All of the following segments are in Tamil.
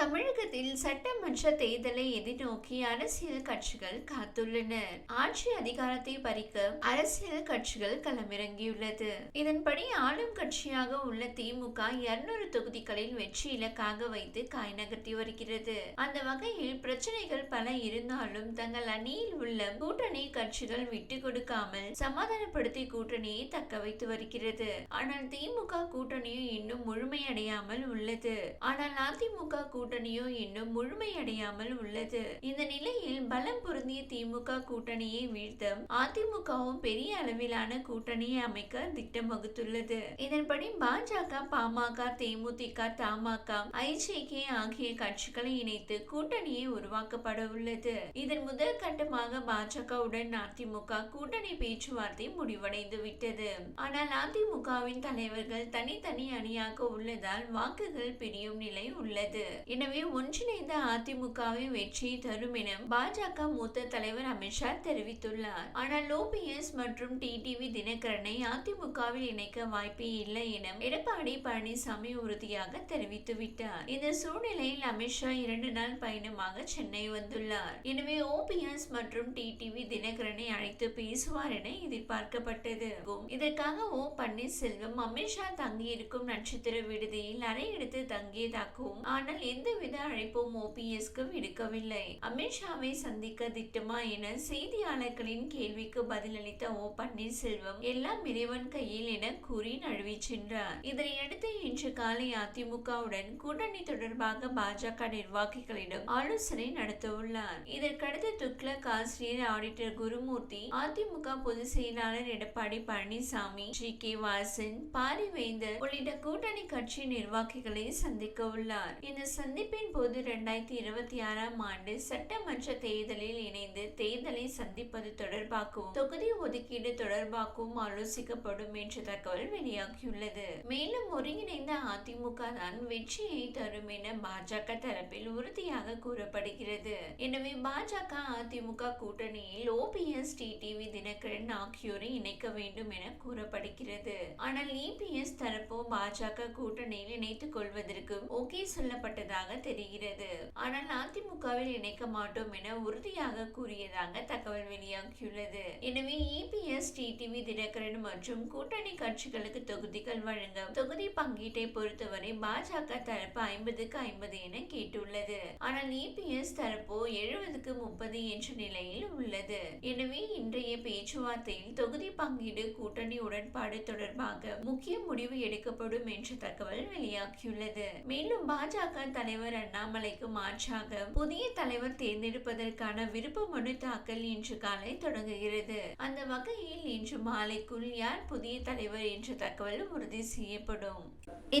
தமிழகத்தில் சட்டமன்ற தேர்தலை எதிர்நோக்கி அரசியல் கட்சிகள் காத்துள்ளனர் ஆட்சி அதிகாரத்தை பறிக்க அரசியல் கட்சிகள் களமிறங்கியுள்ளது. இதன்படி ஆளும் கட்சியாக உள்ள திமுக இருநூறு தொகுதிகளில் வெற்றி இலக்காக வைத்து காய் நகர்த்தி வருகிறது. அந்த வகையில் பிரச்சனைகள் பல இருந்தாலும் தங்கள் அணியில் உள்ள கூட்டணி கட்சிகள் விட்டு கொடுக்காமல் சமாதானப்படுத்தி கூட்டணியை தக்க வைத்து வருகிறது. ஆனால் திமுக கூட்டணியும் இன்னும் முழுமையடையாமல் உள்ளது. ஆனால் அதிமுக கூட்டணியோ இன்னும் முழுமையடையாமல் உள்ளது. இந்த நிலையில் பலம் பொருந்திய திமுக கூட்டணியை வீழ்த்த அதிமுகவும் பெரிய அளவிலான கூட்டணியை அமைக்க திட்டம் வகுத்துள்ளது. இதன்படி பாஜக பாமக தேமுதிக தமாக ஐஜேகே ஆகிய கட்சிகளை இணைத்து கூட்டணியை உருவாக்கப்பட உள்ளது இதன் முதல் கட்டமாக பாஜகவுடன் அதிமுக கூட்டணி பேச்சுவார்த்தை முடிவடைந்து விட்டது ஆனால் அதிமுகவின் தலைவர்கள் தனித்தனி அணியாக உள்ளதால் வாக்குகள் பிரியும் நிலை உள்ளது. எனவே ஒன்றிணைந்த அதிமுகவை வெற்றி தரும் என பாஜக மூத்த தலைவர் அமித்ஷா தெரிவித்துள்ளார். ஆனால் லோபிஎஸ் மற்றும் டிடிவி தினகரனை அதிமுகவில் இணைக்க வாய்ப்பே இல்லை என எடப்பாடி பழனிசாமி உறுதியாக தெரிவித்துவிட்டார் இந்த சூழ்நிலையில் அமித்ஷா இரண்டு நாள் பயணமாக சென்னை வந்துள்ளார். எனவே ஓபிஎஸ் மற்றும் டிடிவி தினகரனை அழைத்து பேசுவார் என எதிர்பார்க்கப்பட்டது. இதற்காக ஓ பன்னீர்செல்வம் அமித்ஷா தங்கியிருக்கும் நட்சத்திர விடுதியில் அறை எடுத்து தங்கியதாகவும் ஆனால் எந்தவித அழைப்பும் ஓபிஎஸ்க்கு விடுக்கவில்லை அமித்ஷாவை சந்திக்க திட்டமா என செய்தியாளர்களின் கேள்விக்கு பதிலளித்த ஓ பன்னீர்செல்வம் எல்லாம் இறைவன் கையில் என கூறி நழுவி சென்றார். இதனையடுத்து இன்று காலை அதிமுகவுடன் கூட்டணி தொடர்பாக பாஜக நிர்வாகிகளிடம் ஆலோசனை நடத்த உள்ளார் இதற்கடுத்து துக்ளக் ஆசிரியர் ஆடிட்டர் குருமூர்த்தி அதிமுக பொதுச் செயலாளர் எடப்பாடி பழனிசாமி ஜி. கே. வாசன் பாரிவேந்தர் உள்ளிட்ட கூட்டணி கட்சி நிர்வாகிகளை சந்திக்க உள்ளார் இந்த சந்திப்பின் போது இரண்டாயிரத்தி இருபத்தி ஆறாம் ஆண்டு சட்டமன்ற தேர்தலில் இணைந்து தேர்தலை சந்திப்பது தொடர்பாகவும் தொகுதி ஒதுக்கீடு தொடர்பாகவும் ஆலோசிக்கப்படும் என்ற தகவல் வெளியாகியுள்ளது. மேலும் ஒருங்கிணைந்த அதிமுக தான் வெற்றியை தரும் என பாஜக தரப்பில் உறுதியாக கூறப்படுகிறது. எனவே பாஜக அதிமுக கூட்டணியில் ஓபிஎஸ் டிடிவி தினகரன் ஆகியோரை இணைக்க வேண்டும் என கூறப்படுகிறது. ஆனால் இபிஎஸ் தரப்போ பாஜக கூட்டணியில் இணைத்துக் கொள்வதற்கு ஓகே சொல்லப்பட்டதாக தெரிகிறது. ஆனால் அதிமுகவில் இணைக்க மாட்டோம் என உறுதியாக கூறியதாக தகவல் வெளியாகியுள்ளது. எனவே இபிஎஸ் டிடிவி தினகரன் மற்றும் கூட்டணி கட்சிகளுக்கு தொகுதிகள் வழங்க தொகுதி பங்கீட்டை பொறுத்தவரை பாஜக தரப்பு ஐம்பதுக்கு ஐம்பது என கேட்டுள்ளது. ஆனால் இபிஎஸ் தரப்போ எழுபதுக்கு முப்பது என்ற நிலையில் உள்ளது. எனவே இன்றைய பேச்சுவார்த்தையில் தொகுதி பங்கீடு கூட்டணி உடன்பாடு தொடர்பாக முக்கிய முடிவு எடுக்கப்படும் என்ற தகவல் வெளியாகியுள்ளது. மேலும் பாஜக தலை தலைவர் அண்ணாமலைக்கு மாற்றாக புதிய தலைவர் தேர்ந்தெடுப்பதற்கான விருப்ப மனு தாக்கல் இன்று காலை தொடங்குகிறது. அந்த வகையில் இன்று மாலைக்குள் யார் புதிய தலைவர் என்ற தகவல் உறுதி செய்யப்படும்.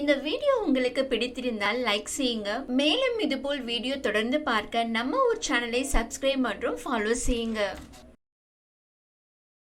இந்த வீடியோ உங்களுக்கு பிடித்திருந்தால் லைக் செய்யுங்க. மேலும் இதுபோல் வீடியோ தொடர்ந்து பார்க்க நம்ம ஒரு சேனலை சப்ஸ்கிரைப் மற்றும் ஃபாலோ செய்யுங்க.